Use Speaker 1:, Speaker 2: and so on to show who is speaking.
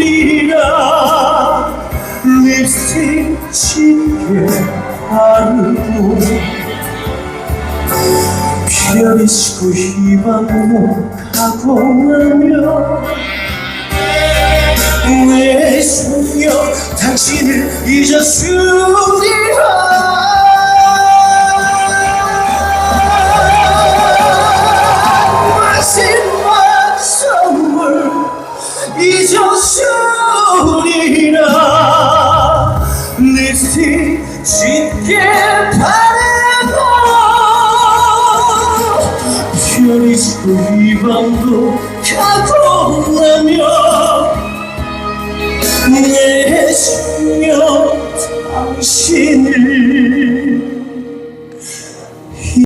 Speaker 1: 잊었으리라 립스틱 짙게 바르고 피를 쉬고 희망목하고 나며 왜 생겨 당신을 잊었으리 잊었으리라. 립스틱 짙게 바래도 별이 지고 희망도 가고 나면 내 생명 당신을